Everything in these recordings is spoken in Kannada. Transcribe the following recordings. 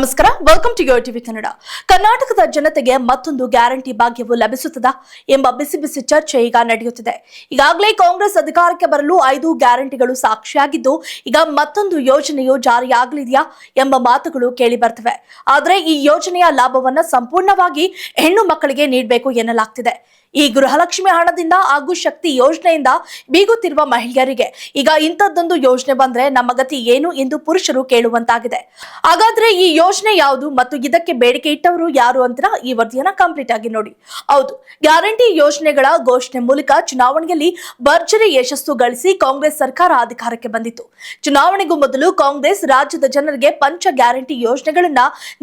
ನಮಸ್ಕಾರ. Welcome to your TV Kannada ಕರ್ನಾಟಕದ ಜನತೆಗೆ ಮತ್ತೊಂದು ಗ್ಯಾರಂಟಿ ಭಾಗ್ಯವು ಲಭಿಸುತ್ತದಾ ಎಂಬ ಬಿಸಿ ಬಿಸಿ ಚರ್ಚೆ ಈಗ ನಡೆಯುತ್ತಿದೆ. ಈಗಾಗಲೇ ಕಾಂಗ್ರೆಸ್ ಅಧಿಕಾರಕ್ಕೆ ಬರಲು ಐದು ಗ್ಯಾರಂಟಿಗಳು ಸಾಕ್ಷಿಯಾಗಿದ್ದು, ಈಗ ಮತ್ತೊಂದು ಯೋಜನೆಯು ಜಾರಿಯಾಗಲಿದೆಯಾ ಎಂಬ ಮಾತುಗಳು ಕೇಳಿ ಬರ್ತವೆ. ಆದರೆ ಈ ಯೋಜನೆಯ ಲಾಭವನ್ನು ಸಂಪೂರ್ಣವಾಗಿ ಹೆಣ್ಣು ಮಕ್ಕಳಿಗೆ ನೀಡಬೇಕು ಎನ್ನಲಾಗ್ತಿದೆ. ಈ ಗೃಹಲಕ್ಷ್ಮಿ ಹಣದಿಂದ ಹಾಗೂ ಶಕ್ತಿ ಯೋಜನೆಯಿಂದ ಬೀಗುತ್ತಿರುವ ಮಹಿಳೆಯರಿಗೆ ಈಗ ಇಂಥದ್ದೊಂದು ಯೋಜನೆ ಬಂದ್ರೆ ನಮ್ಮ ಗತಿ ಏನು ಎಂದು ಪುರುಷರು ಕೇಳುವಂತಾಗಿದೆ. ಹಾಗಾದ್ರೆ ಈ ಯೋಜನೆ ಯಾವುದು ಮತ್ತು ಇದಕ್ಕೆ ಬೇಡಿಕೆ ಇಟ್ಟವರು ಯಾರು ಅಂತ ಈ ವರದಿಯನ್ನ ಕಂಪ್ಲೀಟ್ ಆಗಿ ನೋಡಿ. ಹೌದು, ಗ್ಯಾರಂಟಿ ಯೋಜನೆಗಳ ಘೋಷಣೆ ಮೂಲಕ ಚುನಾವಣೆಯಲ್ಲಿ ಭರ್ಜರಿ ಯಶಸ್ಸು ಗಳಿಸಿ ಕಾಂಗ್ರೆಸ್ ಸರ್ಕಾರ ಅಧಿಕಾರಕ್ಕೆ ಬಂದಿತ್ತು. ಚುನಾವಣೆಗೂ ಮೊದಲು ಕಾಂಗ್ರೆಸ್ ರಾಜ್ಯದ ಜನರಿಗೆ ಪಂಚ ಗ್ಯಾರಂಟಿ ಯೋಜನೆಗಳನ್ನ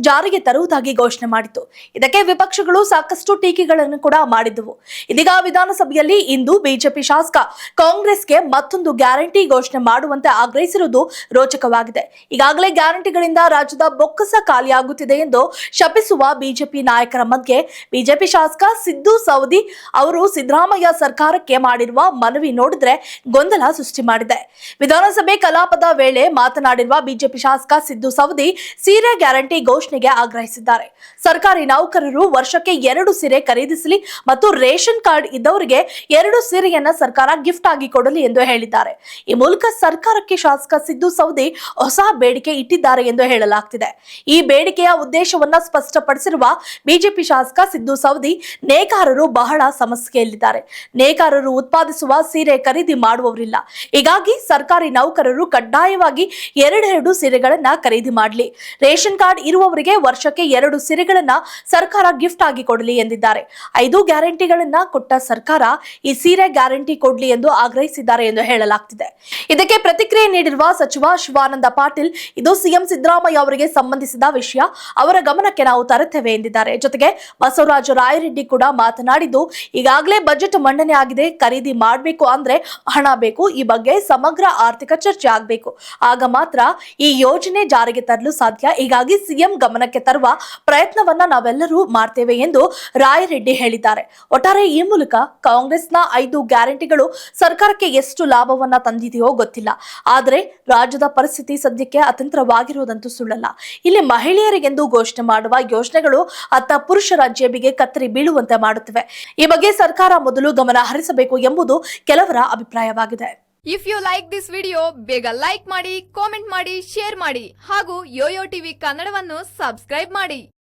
ಜಾರಿಗೆ ತರುವುದಾಗಿ ಘೋಷಣೆ ಮಾಡಿತ್ತು. ಇದಕ್ಕೆ ವಿಪಕ್ಷಗಳು ಸಾಕಷ್ಟು ಟೀಕೆಗಳನ್ನು ಕೂಡ ಮಾಡಿದ್ದವು. ಇದೀಗ ವಿಧಾನಸಭೆಯಲ್ಲಿ ಇಂದು ಬಿಜೆಪಿ ಶಾಸಕ ಕಾಂಗ್ರೆಸ್ಗೆ ಮತ್ತೊಂದು ಗ್ಯಾರಂಟಿ ಘೋಷಣೆ ಮಾಡುವಂತೆ ಆಗ್ರಹಿಸಿರುವುದು ರೋಚಕವಾಗಿದೆ. ಈಗಾಗಲೇ ಗ್ಯಾರಂಟಿಗಳಿಂದ ರಾಜ್ಯದ ಬೊಕ್ಕಸ ಖಾಲಿಯಾಗುತ್ತಿದೆ ಎಂದು ಶಪಿಸುವ ಬಿಜೆಪಿ ನಾಯಕರ ಮಧ್ಯೆ ಬಿಜೆಪಿ ಶಾಸಕ ಸಿದ್ದು ಸೌದಿ ಅವರು ಸಿದ್ದರಾಮಯ್ಯ ಸರ್ಕಾರಕ್ಕೆ ಮಾಡಿರುವ ಮನವಿ ನೋಡಿದ್ರೆ ಗೊಂದಲ ಸೃಷ್ಟಿ ಮಾಡಿದೆ. ವಿಧಾನಸಭೆ ಕಲಾಪದ ವೇಳೆ ಮಾತನಾಡಿರುವ ಬಿಜೆಪಿ ಶಾಸಕ ಸಿದ್ದು ಸವದಿ ಸೀರೆ ಗ್ಯಾರಂಟಿ ಘೋಷಣೆಗೆ ಆಗ್ರಹಿಸಿದ್ದಾರೆ. ಸರ್ಕಾರಿ ನೌಕರರು ವರ್ಷಕ್ಕೆ ಎರಡು ಸೀರೆ ಖರೀದಿಸಲಿ ಮತ್ತು ರೇಷನ್ ಕಾರ್ಡ್ ಇದ್ದವರಿಗೆ ಎರಡು ಸೀರೆಯನ್ನ ಸರ್ಕಾರ ಗಿಫ್ಟ್ ಆಗಿ ಕೊಡಲಿ ಎಂದು ಹೇಳಿದ್ದಾರೆ. ಈ ಮೂಲಕ ಸರ್ಕಾರಕ್ಕೆ ಶಾಸಕ ಸಿದ್ದು ಸೌದಿ ಹೊಸ ಬೇಡಿಕೆ ಇಟ್ಟಿದ್ದಾರೆ ಎಂದು ಹೇಳಲಾಗ್ತಿದೆ. ಈ ಬೇಡಿಕೆಯ ಉದ್ದೇಶವನ್ನ ಸ್ಪಷ್ಟಪಡಿಸಿರುವ ಬಿಜೆಪಿ ಶಾಸಕ ಸಿದ್ದು ಸೌದಿ ನೇಕಾರರು ಬಹಳ ಸಮಸ್ಯೆಯಲ್ಲಿದ್ದಾರೆ. ನೇಕಾರರು ಉತ್ಪಾದಿಸುವ ಸೀರೆ ಖರೀದಿ ಮಾಡುವವರಿಲ್ಲ. ಹೀಗಾಗಿ ಸರ್ಕಾರಿ ನೌಕರರು ಕಡ್ಡಾಯವಾಗಿ ಎರಡೆರಡು ಸೀರೆಗಳನ್ನ ಖರೀದಿ ಮಾಡಲಿ. ರೇಷನ್ ಕಾರ್ಡ್ ಇರುವವರಿಗೆ ವರ್ಷಕ್ಕೆ ಎರಡು ಸೀರೆಗಳನ್ನ ಸರ್ಕಾರ ಗಿಫ್ಟ್ ಆಗಿ ಕೊಡಲಿ ಎಂದಿದ್ದಾರೆ. ಐದು ಗ್ಯಾರಂಟಿಗಳನ್ನ ಕೊಟ್ಟ ಸರ್ಕಾರ ಈ ಸೀರೆ ಗ್ಯಾರಂಟಿ ಕೊಡ್ಲಿ ಎಂದು ಆಗ್ರಹಿಸಿದ್ದಾರೆ ಎಂದು ಹೇಳಲಾಗ್ತಿದೆ. ಇದಕ್ಕೆ ಪ್ರತಿಕ್ರಿಯೆ ನೀಡಿರುವ ಸಚಿವ ಶಿವಾನಂದ ಪಾಟೀಲ್, ಇದು ಸಿಎಂ ಸಿದ್ದರಾಮಯ್ಯ ಅವರಿಗೆ ಸಂಬಂಧಿಸಿದ ವಿಷಯ. ಅವರ ಗಮನಕ್ಕೆ ನಾವು ತರುತ್ತೇವೆ ಎಂದಿದ್ದಾರೆ. ಜೊತೆಗೆ ಬಸವರಾಜ ರಾಯರೆಡ್ಡಿ ಕೂಡ ಮಾತನಾಡಿದ್ದು, ಈಗಾಗಲೇ ಬಜೆಟ್ ಮಂಡನೆ ಆಗಿದೆ, ಖರೀದಿ ಮಾಡಬೇಕು ಅಂದ್ರೆ ಹಣ ಬೇಕು. ಈ ಬಗ್ಗೆ ಸಮಗ್ರ ಆರ್ಥಿಕ ಚರ್ಚೆ ಆಗಬೇಕು. ಆಗ ಮಾತ್ರ ಈ ಯೋಜನೆ ಜಾರಿಗೆ ತರಲು ಸಾಧ್ಯ. ಹೀಗಾಗಿ ಸಿಎಂ ಗಮನಕ್ಕೆ ತರುವ ಪ್ರಯತ್ನವನ್ನ ನಾವೆಲ್ಲರೂ ಮಾಡ್ತೇವೆ ಎಂದು ರಾಯರೆಡ್ಡಿ ಹೇಳಿದ್ದಾರೆ. ಒಟ್ಟಾರೆ ಈ ಮೂಲಕ ಕಾಂಗ್ರೆಸ್ನ ಐದು ಗ್ಯಾರಂಟಿಗಳು ಸರ್ಕಾರಕ್ಕೆ ಎಷ್ಟು ಲಾಭವನ್ನ ತಂದಿದೆಯೋ ಗೊತ್ತಿಲ್ಲ. ಆದರೆ ರಾಜ್ಯದ ಪರಿಸ್ಥಿತಿ ಸದ್ಯಕ್ಕೆ ಅತಂತ್ರವಾಗಿರುವುದಂತೂ ಸುಳ್ಳಲ್ಲ. ಇಲ್ಲಿ ಮಹಿಳೆಯರಿಗೆಂದು ಘೋಷಣೆ ಮಾಡುವ ಯೋಜನೆಗಳು ಅತ್ತ ಪುರುಷರ ಜೇಬಿಗೆ ಕತ್ತರಿ ಬೀಳುವಂತೆ ಮಾಡುತ್ತಿವೆ. ಈ ಬಗ್ಗೆ ಸರ್ಕಾರ ಮೊದಲು ಗಮನ ಹರಿಸಬೇಕು ಎಂಬುದು ಕೆಲವರ ಅಭಿಪ್ರಾಯವಾಗಿದೆ. If you like this video ಬೇಗ ಲೈಕ್ ಮಾಡಿ ಕಾಮೆಂಟ್ ಮಾಡಿ ಶೇರ್ ಮಾಡಿ ಹಾಗೂ ಯೋಯೋ ಟಿವಿ ಕನ್ನಡವನ್ನು ಸಬ್ಸ್ಕ್ರೈಬ್ ಮಾಡಿ.